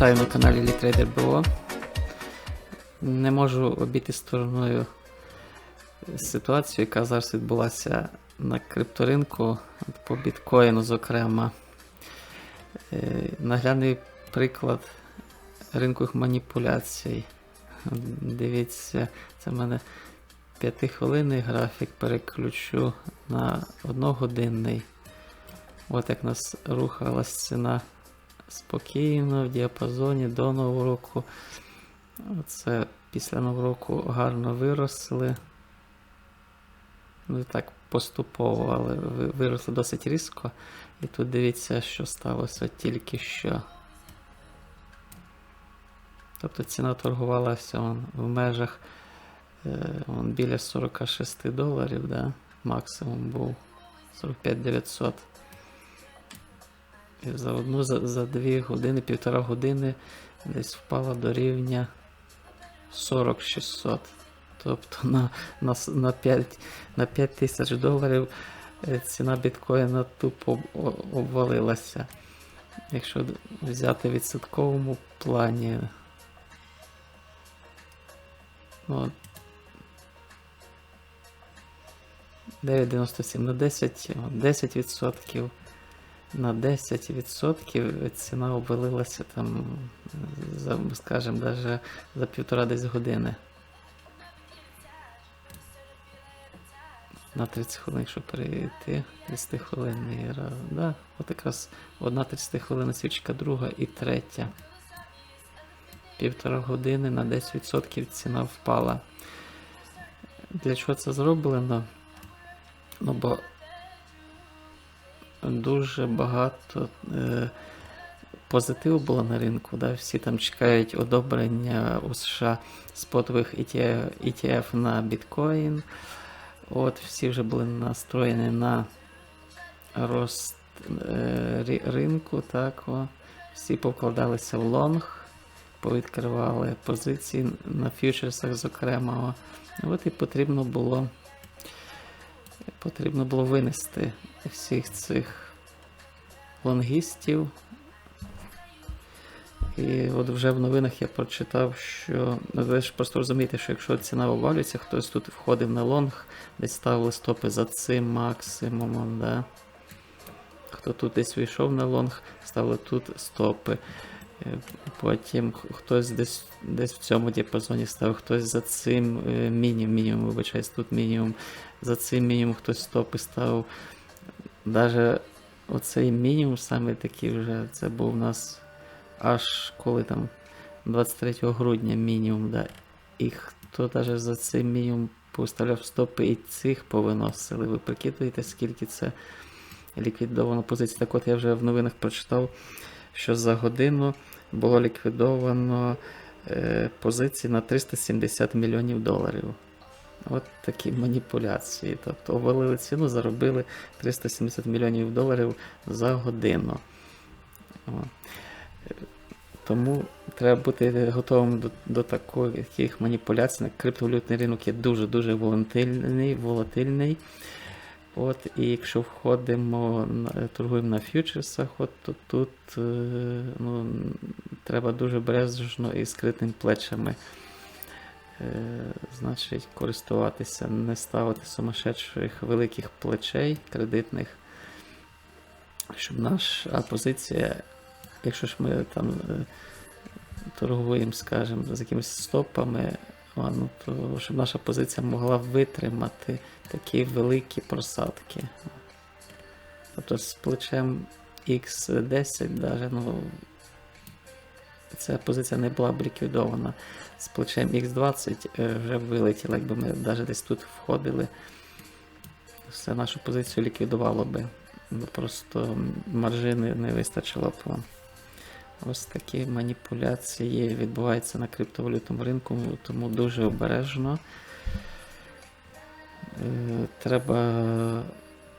Вітаю на каналі Літрейдер БО. Не можу обійти стороною ситуацію, яка зараз відбулася на крипторинку по біткоїну, зокрема. Е, Наглядний приклад ринкових маніпуляцій. Дивіться, це в мене 5-хвилинний графік, переключу на одногодинний. От як нас рухалась ціна спокійно в діапазоні до Нового року. Оце після Нового року гарно виросли. Ну і так поступово, але ви- виросли досить різко. І тут дивіться, що сталося тільки що. Тобто ціна торгувалася он, в межах е, он, біля 46 доларів, да? максимум був 45 900. За одну за, за дві години, півтора години десь впала до рівня 40 600. Тобто на, на, на, 5, на 5 тисяч доларів е, ціна біткоїна тупо обвалилася. Якщо взяти в відсотковому плані. Ну, 9,97 на 10, 10%. На 10% ціна обвалилася там, за, скажімо, даже за півтора десь години. На 30 хвилин, якщо перейти, 30 хвилинний раз. Да, от якраз одна 30 хвилина свічка, друга і третя. Півтора години на 10% ціна впала. Для чого це зроблено? Ну, бо дуже багато е, позитиву було на ринку. Да? Всі там чекають одобрення у США спотових ETF, ETF на біткоін. От, всі вже були настроєні на рост е, ринку. Так, о. Всі покладалися в лонг, повідкривали позиції на фьючерсах, зокрема. От і потрібно було потрібно було винести всіх цих лонгістів. І от вже в новинах я прочитав, що ну, ви ж просто розумієте, що якщо ціна обвалюється, хтось тут входив на лонг, десь ставили стопи за цим максимумом. Да? Хто тут десь вийшов на лонг, ставили тут стопи. Е, Потім хтось десь, десь в цьому діапазоні ставив, хтось за цим е, мінімум, мінімум, вибачаюсь, тут мінімум. За цим мінімум хтось стопи ставив. Даже оцей мінімум саме такий вже це був у нас аж коли там 23 грудня мінімум, да. І хто навіть за цей мінімум поставляв стопи і цих повиносили. Ви прикидуєте, скільки це ліквідовано позицій. Так от я вже в новинах прочитав, що за годину було ліквідовано е, позиції на 370 мільйонів доларів. От такі маніпуляції. Тобто обвалили ціну, заробили 370 мільйонів доларів за годину. Тому треба бути готовим до, до таких маніпуляцій. Криптовалютний ринок є дуже-дуже волатильний, волатильний. От, і якщо входимо, торгуємо на фьючерсах, от, то тут е, ну, треба дуже обережно і скритими плечами значить, користуватися, не ставити сумасшедших великих плечей кредитних, щоб наша позиція, якщо ж ми там е, торгуємо, скажімо, з якимись стопами, ну, то щоб наша позиція могла витримати такі великі просадки. Тобто з плечем X10 даже, ну, ця позиція не була б ліквідована. З плечем X20 е, вже вилетіла, якби ми навіть десь тут входили, все нашу позицію ліквідувало би. Просто маржини не вистачило б. Ось такі маніпуляції відбуваються на криптовалютному ринку, тому дуже обережно. Е,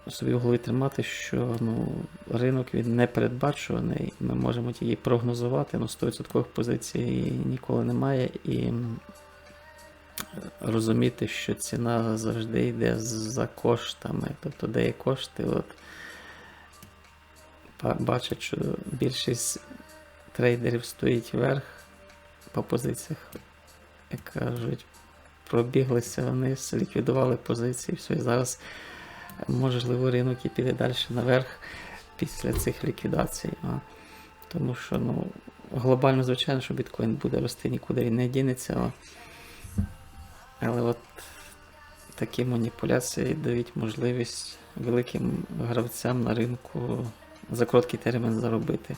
Треба собі в голові тримати, що ну, ринок він непередбачуваний. Ми можемо тільки прогнозувати, але 100% позицій ніколи немає. І розуміти, що ціна завжди йде за коштами. Тобто, де є кошти, от, бачать, що більшість трейдерів стоїть вверх по позиціях. Як кажуть, пробіглися вниз, ліквідували позиції, все, і зараз можливо ринок і піде далі наверх після цих ліквідацій. Тому що ну, глобально, звичайно, що біткоін буде рости, нікуди він не дінеться. Але от такі маніпуляції дають можливість великим гравцям на ринку за короткий термін заробити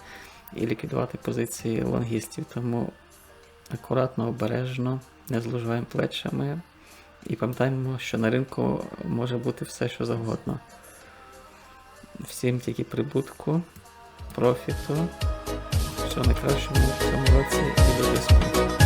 і ліквідувати позиції лонгістів. Тому акуратно, обережно, не злужаємо плечами і пам'ятаємо, що на ринку може бути все, що завгодно. Всім тільки прибутку, профіту, що найкращому в цьому році і до диску.